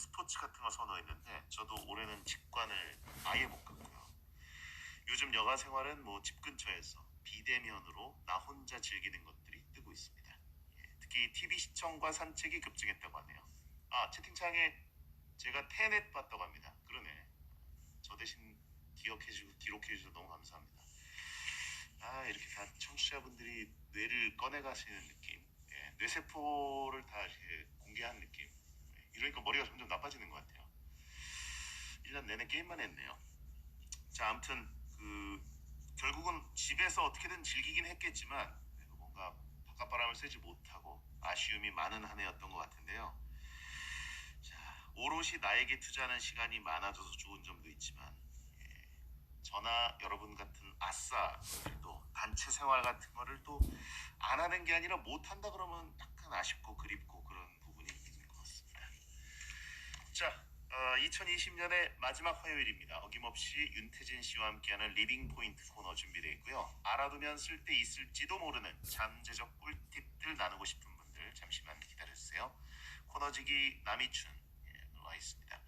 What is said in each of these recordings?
스포츠 같은 거 선호했는데 저도 올해는 직관을 아예 못 갔고요. 요즘 여가 생활은 뭐 집 근처에서 비대면으로 나 혼자 즐기는 것들이 뜨고 있습니다. 예, 특히 TV 시청과 산책이 급증했다고 하네요. 아 채팅창에 제가 테넷 봤다고 합니다. 그러네. 저 대신 기억해주고 기록해주셔서 너무 감사합니다. 아 이렇게 다 청취자분들이 뇌를 꺼내가시는 느낌, 예, 뇌세포를 다 공개한 느낌. 예, 이러니까 머리가 점점 나빠지는 것 같아요. 1년 내내 게임만 했네요. 자, 아무튼 그 결국은 집에서 어떻게든 즐기긴 했겠지만 뭔가 바깥바람을 쐬지 못하고 아쉬움이 많은 한 해였던 것 같은데요. 자, 오롯이 나에게 투자하는 시간이 많아져서 좋은 점도 있지만 예, 저나 여러분 같은 아싸들도 단체 생활 같은 거를 또 안 하는 게 아니라 못 한다 그러면 약간 아쉽고 그립고 그런 부분이 있는 것 같습니다. 자, 어, 2020년의 마지막 화요일입니다. 어김없이 윤태진 씨와 함께하는 리빙 포인트 코너 준비되어 있고요. 알아두면 쓸때 있을지도 모르는 잠재적 꿀팁들 나누고 싶은 분들 잠시만 기다려주세요. 코너지기 남이춘 예, 와 있습니다.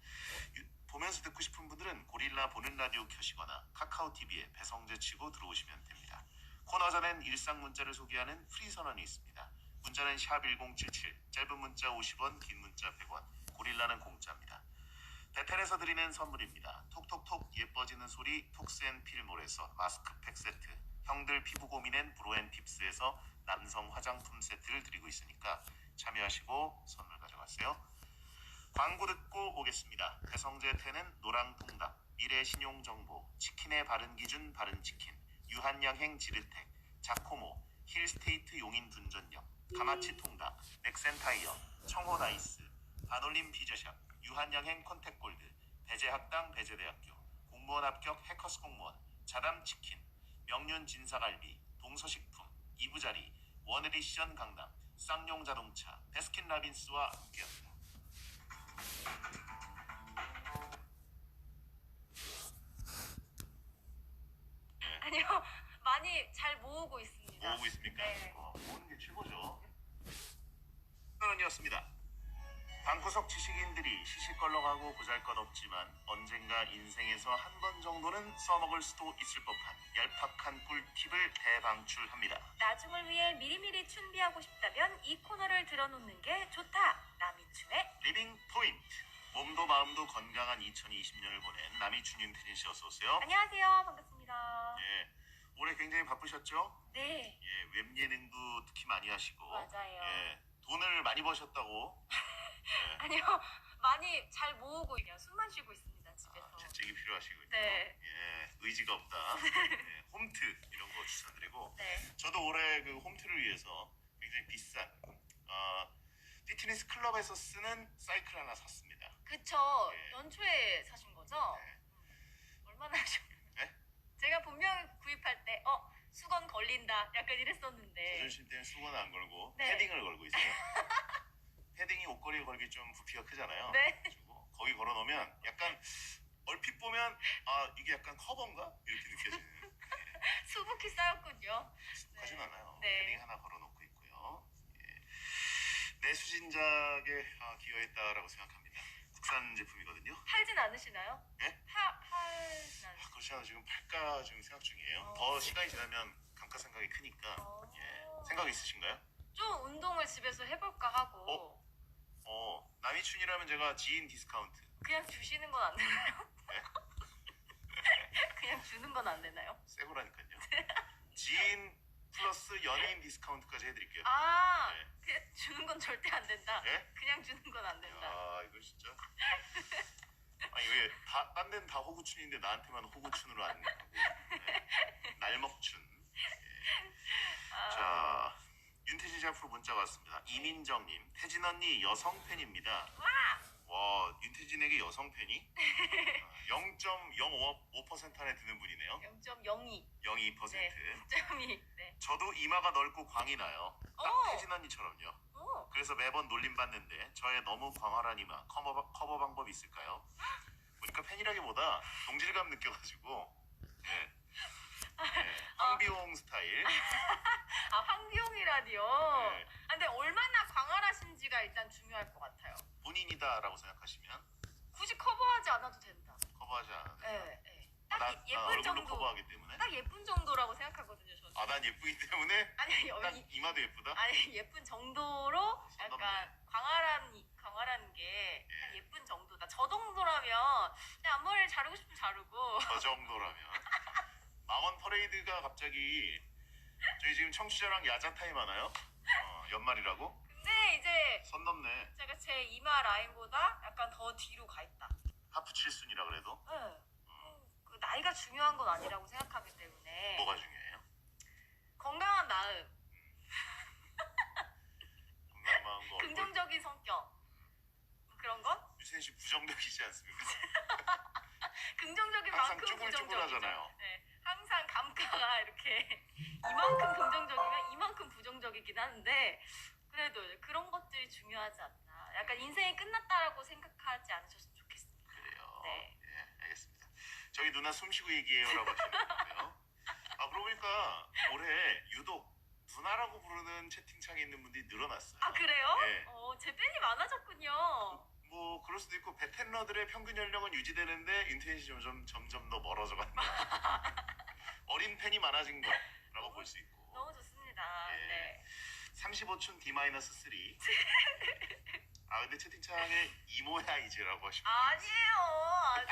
유- 보면서 듣고 싶은 분들은 고릴라 보는 라디오 켜시거나 카카오 TV에 배성재 치고 들어오시면 됩니다. 코너 전엔 일상 문자를 소개하는 프리 선언이 있습니다. 문자는 샵 1077, 짧은 문자 50원, 긴 문자 100원, 고릴라는 공짜입니다. 베텔에서 드리는 선물입니다. 톡톡톡 예뻐지는 소리 톡스앤필몰에서 마스크팩 세트, 형들 피부 고민엔 브로앤팁스에서 남성 화장품 세트를 드리고 있으니까 참여하시고 선물 가져가세요. 광고 듣고 오겠습니다. 배성재 태는 노랑통닭, 미래신용정보, 치킨의 바른 기준 바른 치킨, 유한양행 지르텍, 자코모, 힐스테이트 용인 분전역, 가마치 통닭, 넥센타이어, 청호 나이스, 반올림 피자샵, 유한양행 컨택골드, 배재학당 배재대학교, 공무원 합격 해커스 공무원, 자담치킨, 명륜 진사갈비, 동서식품, 이부자리, 원에디션 강남, 쌍용 자동차, 베스킨라빈스와 함께합니다. 아니요, 많이 잘 모으고 있습니다. 모으고 있습니까? 네. 어, 모으는 게 최고죠. 선언이었습니다. 방구석 지식인들이 시시껄렁하고 보잘것없지만 언젠가 인생에서 한 번 정도는 써먹을 수도 있을 법한 얄팍한 꿀팁을 대방출합니다. 나중을 위해 미리미리 준비하고 싶다면 이 코너를 들어놓는 게 좋다. 남이춘의 리빙 포인트. 몸도 마음도 건강한 2020년을 보낸 남이춘 윤태진 씨 어서 오세요. 안녕하세요. 반갑습니다. 예, 올해 굉장히 바쁘셨죠? 네, 예, 웹 예능도 특히 많이 하시고, 맞아요. 예, 돈을 많이 버셨다고 아니요, 많이 잘 모으고 그냥 숨만 쉬고 있습니다 집에서. 아, 재직이 필요하시군요. 네. 예, 의지가 없다. 예, 홈트 이런 거 추천드리고, 네, 저도 올해 그 홈트를 위해서 굉장히 비싼 어, 피트니스 클럽에서 쓰는 사이클 하나 샀습니다. 그쵸. 네. 연초에 사신 거죠? 네. 얼마나 하셨나요? 네? 제가 분명히 구입할 때, 어, 수건 걸린다. 약간 이랬었는데. 자존심 때문에 수건 안 걸고 네. 패딩을 걸고 있어요. 패딩이 옷걸이에 걸기 좀 부피가 크잖아요. 네. 그리고 거기 걸어놓으면 약간 얼핏 보면 아 이게 약간 커버인가 이렇게 느껴지는 수북히 쌓였군요. 익숙하진 네. 않아요. 네. 패딩 하나 걸어놓고 있고요. 예. 내수 진작에 아, 기여했다라고 생각합니다. 국산 제품이거든요. 팔진 않으시나요? 예? 파, 팔진 아, 않으시나요? 그렇지 않아 지금 팔까 지금 생각 중이에요. 어. 더 시간이 지나면 감가상각이 크니까 어. 예. 생각 있으신가요? 좀 운동을 집에서 해볼까 하고 어? 어 남이춘이라면 제가 지인 디스카운트 그냥 주시는 건 안 되나요? 네? 그냥 주는 건 안 되나요? 새 거라니까요. 지인 플러스 연예인 디스카운트까지 해드릴게요. 아, 네. 그냥 주는 건 절대 안 된다. 예? 그냥 주는 건 안 된다. 아 이거 진짜. 아니 왜다딴 데는 다 호구춘인데 나한테만 호구춘으로 안 하고 네. 날먹춘. 아, 자 윤태진 씨 앞으로 문자가 왔습니다. 이민정님 태진 언니 여성 팬입니다. 와! 와 윤태진에게 여성 팬이 아, 0.05% 안에 드는 분이네요. 0.02. 0.2%. 네. 0.2. 네. 저도 이마가 넓고 광이 나요. 딱 오! 태진 언니처럼요. 오, 그래서 매번 놀림 받는데 저의 너무 광활한 이마 커버, 커버 방법 있을까요? 보니까 팬이라기보다 동질감 느껴가지고 네. 네, 황비용 스타일 아 라디요. 네. 아, 근데 얼마나 광활하신지가 일단 중요할 것 같아요. 본인이다라고 생각하시면 굳이 커버하지 않아도 된다. 커버하지 않아도 예. 예. 아, 딱 나, 이- 나 예쁜 얼굴로 정도. 커버하기 때문에 딱 예쁜 정도라고 생각하거든요, 저는. 아 난 예쁘기 때문에 아니, 딱 여기 이마도 예쁘다? 아니 예쁜 정도로 선 약간 광활한 이- 광활한 게 예. 예쁜 정도다. 저 정도라면 그냥 앞머리를 자르고 싶으면 자르고. 저 정도라면 망원 퍼레이드가 갑자기 저희 지금 청취자랑 야자 타임 하나요? 어, 연말이라고? 근데 이제 선 넘네 제가 제 이마 라인보다 약간 더 뒤로 가 있다. 하프 칠순이라 그래도 네. 음, 그 나이가 중요한 건 아니라고 생각하기 때문에 뭐가 중요해요? 건강한 마음, 건강 마음과 얼굴 긍정적인 성격 그런 건 유세현 씨 부정적이지 않습니까? 긍정적인 항상 만큼 쭈글쭈글하잖아요. 부정적이죠. 네, 항상 감가가 이렇게 이만큼 긍정적이면 이만큼 부정적이긴 한데 그래도 그런 것들이 중요하지 않나. 약간 인생이 끝났다라고 생각하지 않으셨으면 좋겠습니다. 그래요 네. 예 알겠습니다 저희 누나 숨쉬고 얘기해요라고 하시는데요 아 그러고 보니까 올해 유독 누나라고 부르는 채팅창에 있는 분들이 늘어났어요 아 그래요? 네. 어, 제 팬이 많아졌군요. 뭐 그럴 수도 있고 베텐러들의 평균 연령은 유지되는데 인터넷이 점점 점점 더 멀어져 간다. 어린 팬이 많아진 거 라고 볼 수 있고. 너무 좋습니다. 예. 네. 35춘 D-3. 아 근데 채팅창에 이모야 이제라고 하시고. 아니에요, 아직.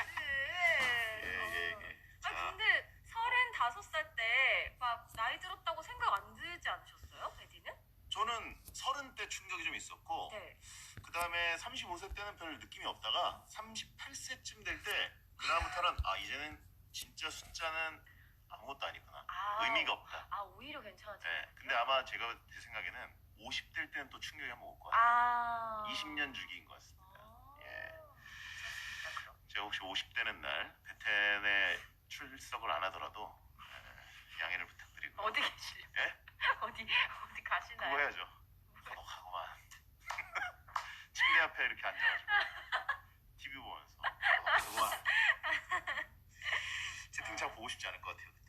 예예 예. 아 자 근데 서른 다섯 살 때 막 나이 들었다고 생각 안 들지 않으셨어요, 베디는? 저는 서른 때 충격이 좀 있었고 네. 그 다음에 35세 때는 별 느낌이 없다가 38세쯤 될 때 그다음부터는 아 이제는 진짜 숫자는 아무것도 아니구나. 아, 의미가 없다. 아 오히려 괜찮아졌어요. 네, 근데 아마 제가 제 생각에는 50대일 때는 또 충격이 한번 올 거예요. 아 20년 주기인 것 같습니다. 아, 예. 제가 혹시 50대는 날 베텐에 출석을 안 하더라도 에, 양해를 부탁드리고 어디 계시요 예? 어디 어디 가시나요? 그거 해야죠. 고독하고만 침대 앞에 이렇게 앉아가지고 TV 보면서 고독하고만 채팅창 보고 싶지 않을 것 같아요.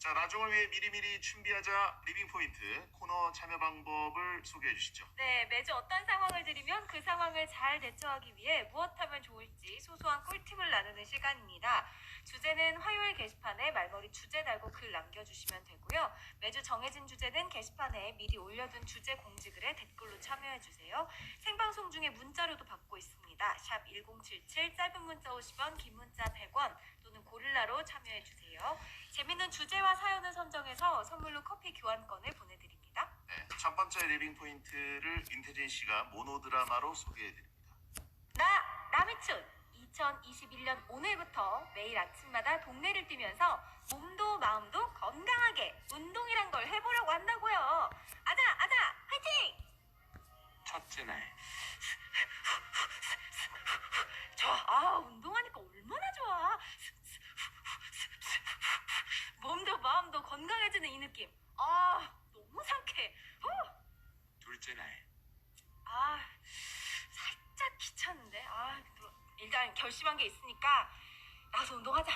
자 나중을 위해 미리미리 준비하자 리빙 포인트 코너 참여 방법을 소개해 주시죠. 네, 매주 어떤 상황을 드리면 그 상황을 잘 대처하기 위해 무엇 하면 좋을지 소소한 꿀팁을 나누는 시간입니다. 주제는 화요일 게시판에 말머리 주제 달고 글 남겨주시면 되고요. 매주 정해진 주제는 게시판에 미리 올려둔 주제 공지 글에 댓글로 참여해 주세요. 생방송 중에 문자로도 받고 있습니다. 샵 1077 짧은 문자 50원, 긴 문자 100원 또는 고릴라로 참여해 주세요. 재밌는 주제와 사연을 선정해서 선물로 커피 교환권을 보내드립니다. 네, 첫 번째 리빙 포인트를 윤태진 씨가 모노 드라마로 소개해 드립니다. 나 남이춘 2021년 오늘부터 매일 아침마다 동네를 뛰면서 몸도 마음도 건강하게 운동이란 걸 해보려고 한다고요. 아자 아자 화이팅! 첫째 날 좋아. 아 운동하니까 얼마나 좋아. 몸도 마음도 건강해지는 이 느낌. 아 너무 상쾌해. 후! 둘째 날 아 있으니까 나가서 운동하자.